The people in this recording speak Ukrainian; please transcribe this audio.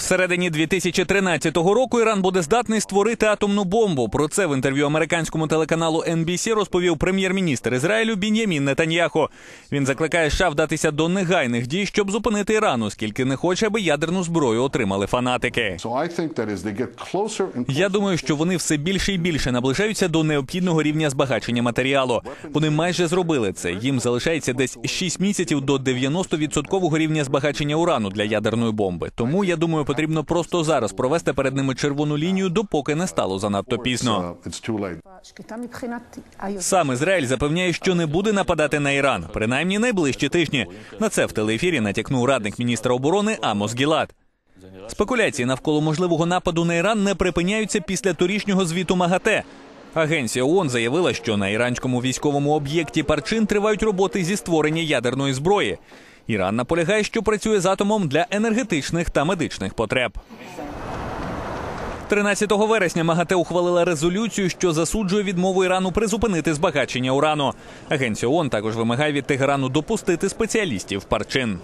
Всередині 2013 року Іран буде здатний створити атомну бомбу. Про це в інтерв'ю американському телеканалу NBC розповів прем'єр-міністр Ізраїлю Бін'ямін Нетаньяху. Він закликає США вдатися до негайних дій, щоб зупинити Іран, оскільки не хоче, аби ядерну зброю отримали фанатики. Я думаю, що вони все більше і більше наближаються до необхідного рівня збагачення матеріалу. Вони майже зробили це. Їм залишається десь 6 місяців до 90% рівня збагачення урану для ядерної бомби. Тому я думаю, потрібно просто зараз провести перед ними червону лінію, допоки не стало занадто пізно. Сам Ізраїль запевняє, що не буде нападати на Іран, принаймні найближчі тижні. На це в телеефірі натякнув радник міністра оборони Амос Гілат. Спекуляції навколо можливого нападу на Іран не припиняються після торішнього звіту МАГАТЕ. Агенція ООН заявила, що на іранському військовому об'єкті Парчин тривають роботи зі створення ядерної зброї. Іран наполягає, що працює з атомом для енергетичних та медичних потреб. 13 вересня МАГАТЕ ухвалила резолюцію, що засуджує відмову Ірану призупинити збагачення урану. Агенція ООН також вимагає від Тегерану допустити спеціалістів Парчин.